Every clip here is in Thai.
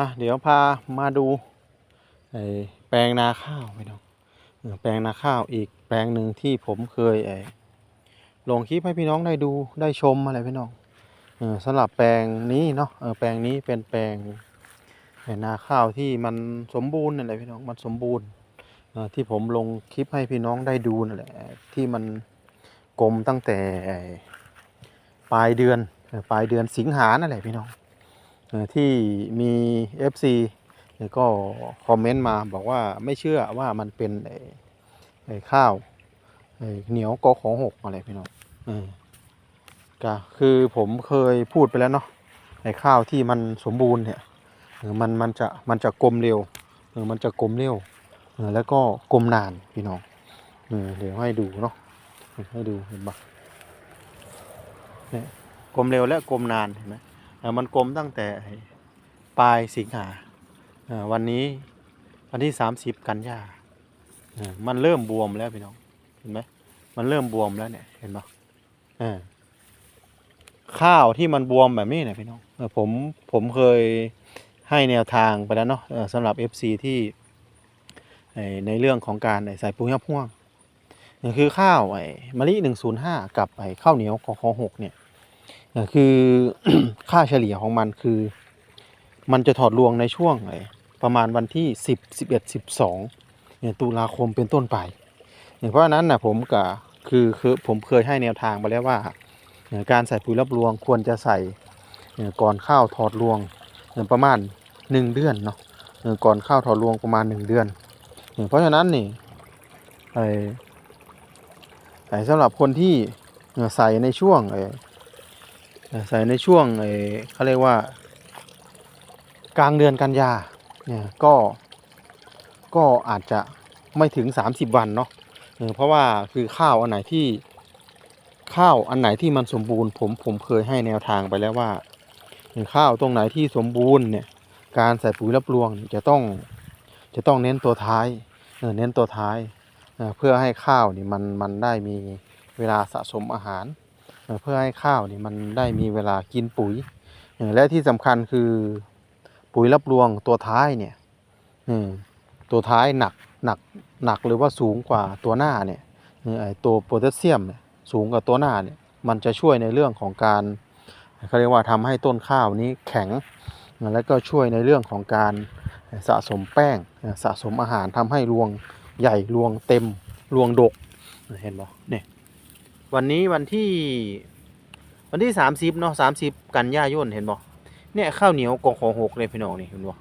อะเดี๋ยวพามาดูไอแปลงนาข้าวไปน้องแปลงนาข้าวอีกแปลงหนึ่งที่ผมเคยไอลงคลิปให้พี่น้องได้ดูได้ชมอะไรพี่น้องเออสำหรับแปลงนี้เนาะเออแปลงนี้เป็นแปลงไอนาข้าวที่มันสมบูรณ์นั่นแหละพี่น้องมันสมบูรณ์เออที่ผมลงคลิปให้พี่น้องได้ดูนั่นแหละที่มันกลมตั้งแต่ปลายเดือนปลายเดือนสิงหานั่นแหละพี่น้อง ที่มี FC เนี่ยก็คอมเมนต์มาบอกว่าไม่เชื่อว่ามันเป็นไอ้ข้าวไอ้เหนียวกอของหกอะไรพี่น้องก็คือผมเคยพูดไปแล้วเนาะไอ้ข้าวที่มันสมบูรณ์เนี่ยมันมันจะมันจะกลมเร็วเออมันจะกลมเร็วแล้วก็กลมนานพี่น้องเดี๋ยวให้ดูเนาะให้ดูเห็นปะเนี่ยกลมเร็วและกลมนานเห็นไหม มันกลมตั้งแต่ปลายสิงหาวันนี้วันที่ 30 กันยามันเริ่มบวมแล้วพี่น้องเห็นไหมมันเริ่มบวมแล้วเนี่ยเห็นปะข้าวที่มันบวมแบบนี้เนี่ยพี่น้องผมผมเคยให้แนวทางไปแล้วเนาะสำหรับ FC ที่ในเรื่องของการใส่ปุ๋ยยับพ่วงนี่ยคือข้าวไอ้มะลิ105 กับไอ้ข้าวเหนียวกอขอ6เนี่ย คือค่าเฉลี่ยของมันคือ มันจะถอดรวงในช่วงไประมาณวันที่ 10 11 12เนี่ยตุลาคมเป็นต้นไปเนี่ยเพราะฉะนั้นนะผมกับคือคือผมเคยให้แนวทางไปแล้วว่า การใส่ปุ๋ยรับรวงควรจะใส่ก่อนข้าวถอดรวงเอ่อประมาณ 1 เดือนเนาะก่อนข้าวถอดรวงประมาณ 1 เดือนเอ่อเพราะฉะนั้นนี่ไอ้สำหรับคนที่ใส่ในช่วง ใส่ในช่วงเขาเรียกว่า กลางเดือนกันยาเนี่ยก็ก็อาจจะไม่ถึง 30 วันเนาะเพราะว่าคือข้าวอันไหนที่ข้าวอันไหนที่มันสมบูรณ์ผมผมเคยให้แนวทางไปแล้วว่าเออข้าวตรงไหนที่สมบูรณ์เนี่ยการใส่ปุ๋ยรับรวงจะต้องจะต้องเน้นตัวท้ายเน้นตัวท้ายเพื่อให้ข้าวนี่มันมันได้มีเวลาสะสมอาหาร เพื่อให้ข้าวนี่มันได้มีเวลากินปุ๋ย และที่สำคัญคือปุ๋ยรับรวงตัวท้ายเนี่ยตัวท้ายหนักหนักหนักหรือว่าสูงกว่าตัวหน้าเนี่ยไอตัวโพแทสเซียมเนี่ยสูงกว่าตัวหน้าเนี่ยมันจะช่วยในเรื่องของการเขาเรียกว่าทำให้ต้นข้าวนี้แข็ง แล้วก็ช่วยในเรื่องของการสะสมแป้งสะสมอาหารทำให้รวงใหญ่รวงเต็มรวงดกเห็นบ่เนี่ย วันนี้วันที่วันที่สามสิบเนาะสามสิบกันยายนเห็นบ่เนี่ยข้าวเหนียวกองของหกเลยพี่น้องนี่เห็นบ่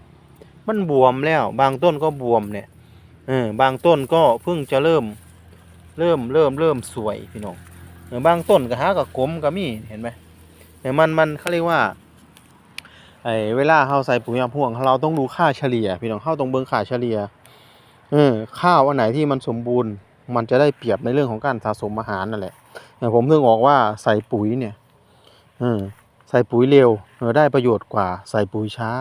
มันบวมแล้ว บางต้นก็บวมเนี่ยเออบางต้นก็เพิ่งจะเริ่มเริ่มเริ่มเริ่มสวยพี่น้องเออบางต้นก็หากับกลมก็มีเห็นไหมแต่มันมันเขาเรียกว่าไอ้เวลาเราใส่ปุ๋ยยาพ่วงเราต้องดูค่าเฉลี่ย พี่น้องเราต้องเบิ่งค่าเฉลี่ยเออข้าวอันไหนที่มันสมบูรณ์ มันจะได้เปรียบในเรื่องของการสะสมอาหารนั่นแหละ ผมถึงบอกว่าใส่ปุ๋ยเนี่ยใส่ปุ๋ยเร็วเออได้ประโยชน์กว่าใส่ปุ๋ยช้า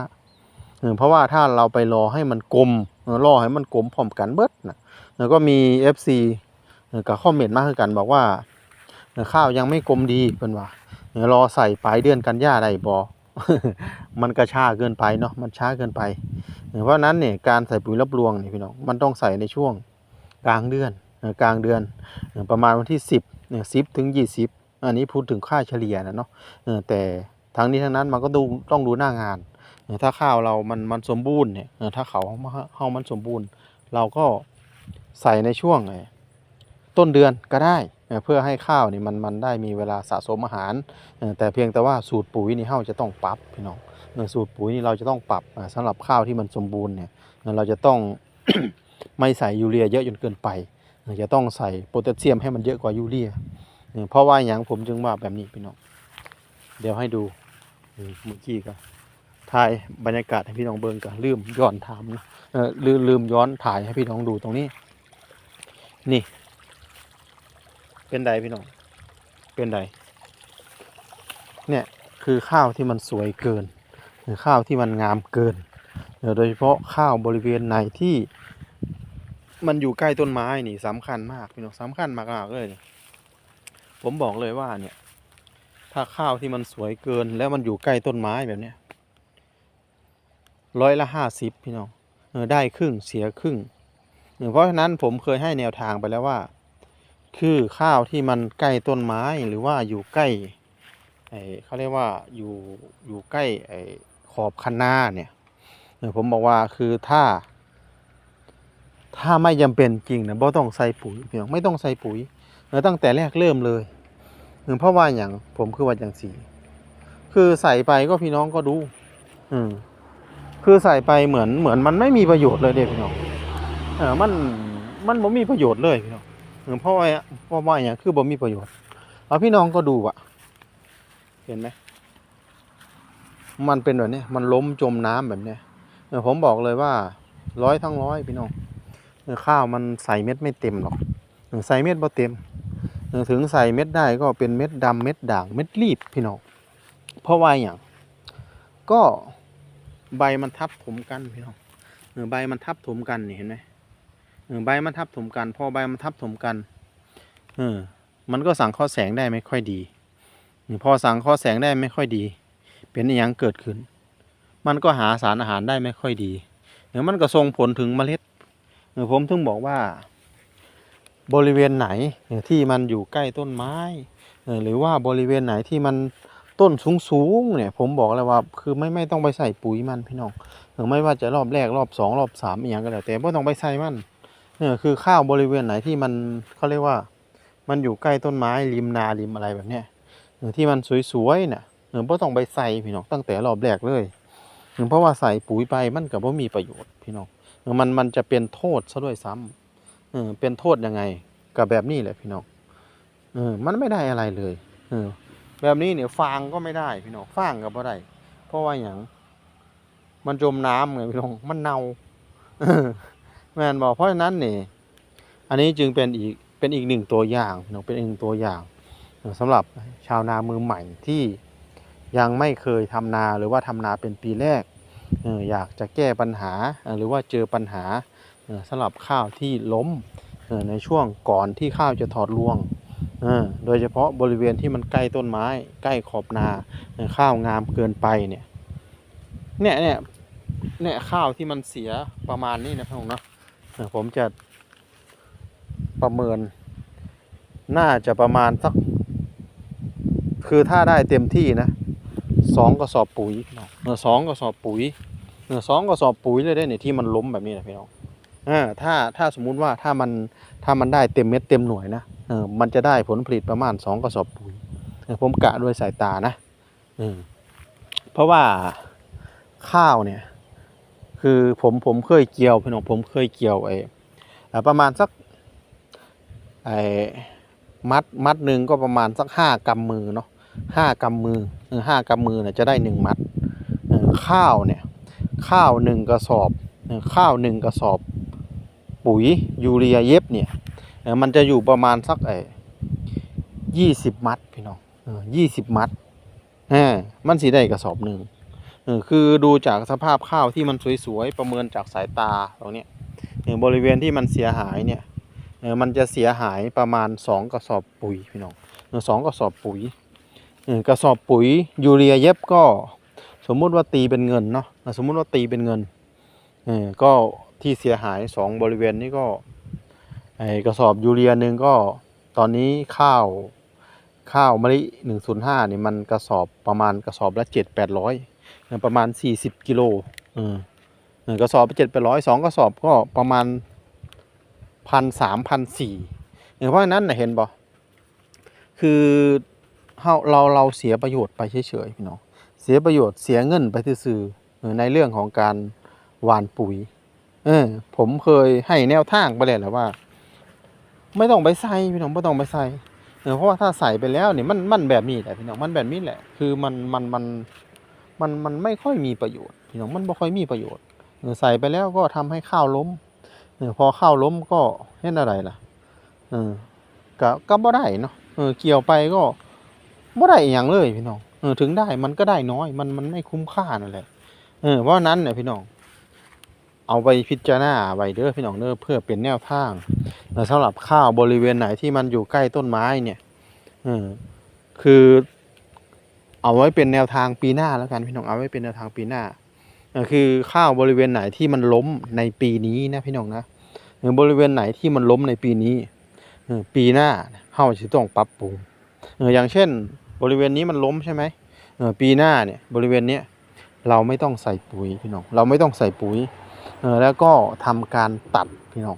เพราะว่าถ้าเราไปรอให้มันกลมเออรอให้มันกลมพร้อมกันเบิดนะแล้วก็มี FC กับคอมเมนต์มาคือกันบอกว่าข้าวยังไม่กลมดีเพิ่นว่ารอใส่ปลายเดือนกันยาได้บ่มันก็ช้าเกินไปเนาะมันช้าเกินไป เพราะนั้นเนี่ยการใส่ปุ๋ยรับรวงเนี่ยพี่น้องมันต้องใส่ในช่วงกลางเดือนกลางเดือน ประมาณวันที่ 10 เนี่ย10ถึง20อันนี้พูดถึงค่าเฉลี่ยนะเนาะแต่ทั้งนี้ทั้งนั้นมันก็ดูต้องดูหน้างาน ถ้าข้าวเรามันมันสมบูรณ์เนี่ยเออถ้าเขาเฮามันสมบูรณ์ เราก็ใส่ในช่วงต้นเดือนก็ได้เพื่อให้ข้าวนี่มันมันได้มีเวลาสะสมอาหาร แต่เพียงแต่ว่าสูตรปุ๋ยนี่เฮาจะต้องปรับพี่น้องสูตรปุ๋ยนี่เราจะต้องปรับอ่าสำหรับข้าวที่มันสมบูรณ์เนี่ยเราจะต้องไม่ใส่ยูเรียเยอะจนเกินไป จะต้องใส่โพแทสเซียมให้มันเยอะกว่ายูเรียเพราะว่าอย่างผมจึงว่าแบบนี้พี่น้องเดี๋ยวให้ดูเมื่อกี้ก็ถ่ายบรรยากาศให้พี่น้องเบิ่งก็ลืมย้อนถามนะเออลืมลืมย้อนถ่ายให้พี่น้องดูตรงนี้ นี่ เป็นใดพี่น้องเป็นใดเนี่ยคือข้าวที่มันสวยเกิน หรือข้าวที่มันงามเกินโดยเฉพาะข้าวบริเวณไหนที่ มันอยู่ใกล้ต้นไม้นี่สำคัญมากพี่น้องสำคัญมากๆเลยผมบอกเลยว่าเนี่ย ถ้าข้าวที่มันสวยเกินแล้วมันอยู่ใกล้ต้นไม้แบบเนี้ยร้อยละห้าสิบพี่น้องเออได้ครึ่งเสียครึ่งเออเพราะฉะนั้นผมเคยให้แนวทางไปแล้วว่า คือข้าวที่มันใกล้ต้นไม้หรือว่าอยู่ใกล้ไอ้เขาเรียกว่าอยู่อยู่ใกล้ไอ้ขอบคันนาเนี่ยผมบอกว่าคือถ้า ถ้าไม่จำเป็นจริงนะบ่ต้องใส่ปุ๋ยพี่น้องไม่ต้องใส่ปุ๋ยเออตั้งแต่แรกเริ่มเลยเออเพราะว่าอย่างผมคือว่าอย่างสีคือใส่ไปก็พี่น้องก็ดู อืมคือใส่ไปเหมือนเหมือนมันไม่มีประโยชน์เลยเด็กพี่น้องเออมันมันบ่มีประโยชน์เลยพี่น้องเออเพราะว่าเพราะว่าอย่างคือบ่มีประโยชน์เอาพี่น้องก็ดูอะเห็นไหมมันเป็นแบบนี้มันล้มจมน้ำแบบเนี้ยผมบอกเลยว่าร้อยทั้งร้อยพี่น้อง ข้าวมันใส่เม็ดไม่เต็มหรอกเออใส่เม็ดบ่เต็มเออถึงใส่เม็ดได้ก็เป็นเม็ดดำเม็ดด่างเม็ดรีบพี่น้องเพราะว่าอย่างก็ใบมันทับถมกันพี่น้องเออใบมันทับถมกันเห็นไหมเออใบมันทับถมกัน พอใบมันทับถมกันเออมันก็สั่งเคราะห์แสงได้ไม่ค่อยดีพอสั่งเคราะห์แสงได้ไม่ค่อยดี เป็นอย่างเกิดขึ้น มันก็หาสารอาหารได้ไม่ค่อยดีเออมันก็ส่งผลถึงเมล็ด ผมถึงบอกว่า บริเวณไหนที่มันอยู่ใกล้ต้นไม้ หรือว่าบริเวณไหนที่มันต้นสูงสูงๆเนี่ย ผมบอกเลยว่า คือไม่ไม่ต้องไปใส่ปุ๋ยมันพี่น้องเออไม่ว่าจะรอบแรกรอบสองรอบสามอย่างก็แล้วแต่ไม่ต้องไปใส่มันเออคือข้าวบริเวณไหนที่มันเขาเรียกว่า มันอยู่ใกล้ต้นไม้ริมนาริมอะไรแบบเนี้ยเออที่มันสวยๆเนี่ยเออไม่ต้องไปใส่พี่น้องตั้งแต่รอบแรกเลยเออเพราะว่าใส่ปุ๋ยไปมันก็บ่มีประโยชน์พี่น้อง มันมันจะเป็นโทษซะด้วยซ้ำเออเป็นโทษยังไงกับแบบนี้แหละพี่น้องเออมันไม่ได้อะไรเลยเออแบบนี้เนี่ยฟางก็ไม่ได้พี่น้องฟางก็บ่ได้ เพราะว่าอย่างมันจมน้ำไงพี่น้องมันเน่าแมนบอกเพราะฉะนั้นเนี่ยอันนี้จึงเป็นอีกเป็นอีกหนึ่งตัวอย่างพี่น้องเป็นอีกหนึ่งตัวอย่างเออสำหรับชาวนามือใหม่ที่ยังไม่เคยทำนาหรือว่าทำนาเป็นปีแรก อยากจะแก้ปัญหาหรือว่าเจอปัญหาสำหรับข้าวที่ล้มในช่วงก่อนที่ข้าวจะถอดรวง โดยเฉพาะบริเวณที่มันใกล้ต้นไม้ ใกล้ขอบนาข้าวงามเกินไปเนี่ยเนี่ยเนี่ยเนี่ยข้าวที่มันเสียประมาณนี้นะครับผมเนาะผมจะประเมิน น่าจะประมาณสัก คือถ้าได้เต็มที่นะสองกระสอบปุ๋ยสองกระสอบปุ๋ย สองกระสอบปุ๋ยเลยได้เนี่ยที่มันล้มแบบนี้นะพี่น้องอ่าถ้าถ้าสมมุติว่าถ้ามันถ้ามันได้เต็มเม็ดเต็มหน่วยนะเออมันจะได้ผลผลิตประมาณสองกระสอบปุ๋ยผมกะด้วยสายตานะเออเพราะว่าข้าวเนี่ย คือผมผมเคยเกี่ยวพี่น้องผมเคยเกี่ยวไอ้ประมาณสักไอ้มัดมัดหนึ่งก็ประมาณสักห้ากำมือเนาะห้ากำมือห้ากำมือเนี่ยจะได้หนึ่งมัดข้าวเนี่ย ข้าวหนึ่งกระสอบข้าวหนึ่งกระสอบ ปุ๋ยยูเรียเย็บเนี่ยมันจะอยู่ประมาณสักไอ้ยี่สิบมัดพี่น้องยี่สิบมัดเออมันสีได้กระสอบหนึ่งคือดูจากสภาพข้าวที่มันสวยๆประเมินจากสายตาตรงนี้บริเวณที่มันเสียหายเนี่ยมันจะเสียหายประมาณสองกระสอบปุ๋ยพี่น้องสองกระสอบปุ๋ยกระสอบปุ๋ยยูเรียเย็บก็ สมมุติว่าตีเป็นเงินเนาะสมมุติว่าตีเป็นเงินเออก็ที่เสียหายสองบริเวณนี้ก็ไอกระสอบยูเรียหนึ่งก็ตอนนี้ข้าวข้าวมะลิหนึ่งศูนย์ห้านี่มันกระสอบประมาณกระสอบละเจ็ดแปดร้อยประมาณสี่สิบกิโลเออกระสอบเจ็ดแปดร้อยสองกระสอบก็ประมาณพันสามพันสี่เพราะฉะนั้นนะเห็นบ่คือเราเราเราเสียประโยชน์ไปเฉยๆพี่น้อง เสียประโยชน์เสียเงินไปซื่อๆเอในเรื่องของการหว่านปุ๋ย เออ ผมเคยให้แนวทางไปเลยแหละว่า ไม่ต้องไปใส่พี่น้องไม่ต้องไปใส่เออเพราะว่าถ้าใส่ไปแล้วเนี่ยมันมันแบบนี้แหละพี่น้องมันแบบนี้แหละ คือมันมันมันมันมันไม่ค่อยมีประโยชน์พี่น้องมันไม่ค่อยมีประโยชน์เออใส่ไปแล้วก็ทำให้ข้าวล้มเออพอข้าวล้มก็เห็นอะไรล่ะ เออก็ก็บ่ได้เนาะเออเกี่ยวไปก็บ่ได้อย่างเลยพี่น้อง ออถึงได้มันก็ได้น้อย มันมันไม่คุ้มค่านั่นแหละเออเพราะนั้นเนี่ยพี่น้อง เอาไปพิจารณาไว้เด้อพี่น้องเด้อเพื่อเป็นแนวทางแต่สำหรับข้าวบริเวณไหนที่มันอยู่ใกล้ต้นไม้เนี่ยเออคือเอาไว้เป็นแนวทางปีหน้าแล้วกันพี่น้องเอาไว้เป็นแนวทางปีหน้าคือข้าวบริเวณไหนที่มันล้มในปีนี้นะพี่น้องนะเออบริเวณไหนที่มันล้มในปีนี้ปีหน้าเฮาสิต้องปรับปรุงอย่างเช่น บริเวณนี้มันล้มใช่ไหมเออปีหน้าเนี่ยบริเวณเนี้ยเราไม่ต้องใส่ปุ๋ยพี่น้องเราไม่ต้องใส่ปุ๋ยเออแล้วก็ทำการตัดพี่น้อง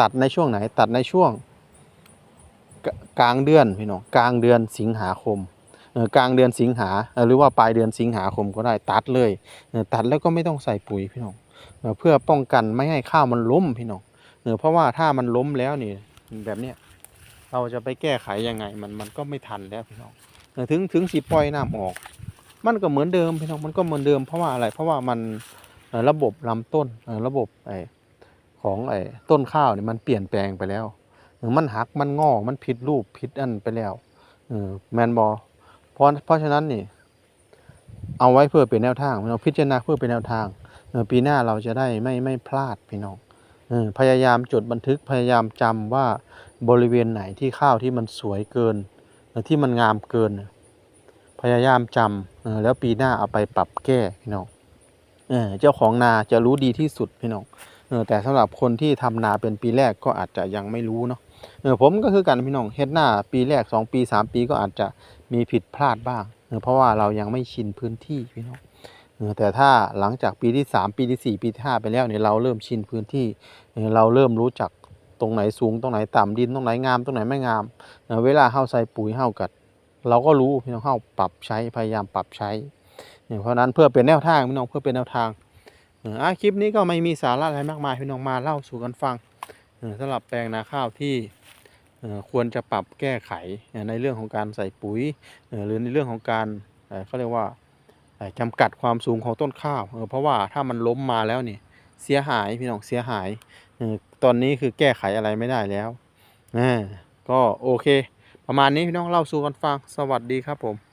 ตัดในช่วงไหนตัดในช่วงกลางเดือนพี่น้องกลางเดือนสิงหาคมเออกลางเดือนสิงหาเออหรือว่าปลายเดือนสิงหาคมก็ได้ตัดเลยเออตัดแล้วก็ไม่ต้องใส่ปุ๋ยพี่น้องเพื่อป้องกันไม่ให้ข้าวมันล้มพี่น้องเออเพราะว่าถ้ามันล้มแล้วนี่แบบเนี้ยเราจะไปแก้ไขยังไงมันมันก็ไม่ทันแล้วพี่น้อง ถึงถึงสีปล่อยน้ำออก มันก็เหมือนเดิมพี่น้องมันก็เหมือนเดิมเพราะว่าอะไรเพราะว่ามันระบบลำต้นระบบไอของไอ้ต้นข้าวเนี่ยมันเปลี่ยนแปลงไปแล้วมันหักมันงอมันผิดรูปผิดอันไปแล้วอแมนบอเพราะเพราะฉะนั้นนี่ เอาไว้เพื่อเป็นแนวทางเราพิจารณาเพื่อเป็นแนวทางปีหน้าเราจะได้ไม่ไม่พลาดพี่น้องอพยายามจดบันทึกพยายามจำว่าบริเวณไหนที่ข้าวที่มันสวยเกิน ที่มันงามเกิน พยายามจำเอแล้วปีหน้าเอาไปปรับแก้พี่น้องเออเจ้าของนาจะรู้ดีที่สุดพี่น้องเออแต่สำหรับคนที่ทำนาเป็นปีแรกก็อาจจะยังไม่รู้เนาะเออผมก็คือกันพี่น้องเฮ็ดหน้าปีแรกสองปีสามปีก็อาจจะมีผิดพลาดบ้างเออเพราะว่าเรายังไม่ชินพื้นที่พี่น้องเออแต่ถ้าหลังจากปีที่สามปีที่สี่ปีที่ห้าไปแล้วเนี่ยเราเริ่มชินพื้นที่เออเราเริ่มรู้จัก ตรงไหนสูงตรงไหนต่ำดินตรงไหนงามตรงไหนไม่งามเอ่อเวลาเฮาใส่ปุ๋ยเฮากัด เราก็รู้พี่น้องเฮาปรับใช้พยายามปรับใช้เนี่ยเพราะนั้นเพื่อเป็นแนวทางพี่น้องเพื่อเป็นแนวทางเอออะคลิปนี้ก็ไม่มีสาระอะไรมากมายพี่น้องมาเล่าสู่กันฟังสำหรับแปลงนาข้าวที่ควรจะปรับแก้ไขในเรื่องของการใส่ปุ๋ยหรือในเรื่องของการเขาเรียกว่าเอ่อจำกัดความสูงของต้นข้าวเพราะว่าถ้ามันล้มมาแล้วนี่เสียหายพี่น้องเสียหายเตอนนี้คือแก้ไขอะไรไม่ได้แล้วอ่าก็โอเค ประมาณนี้พี่น้องเล่าสู่กันฟังสวัสดีครับผม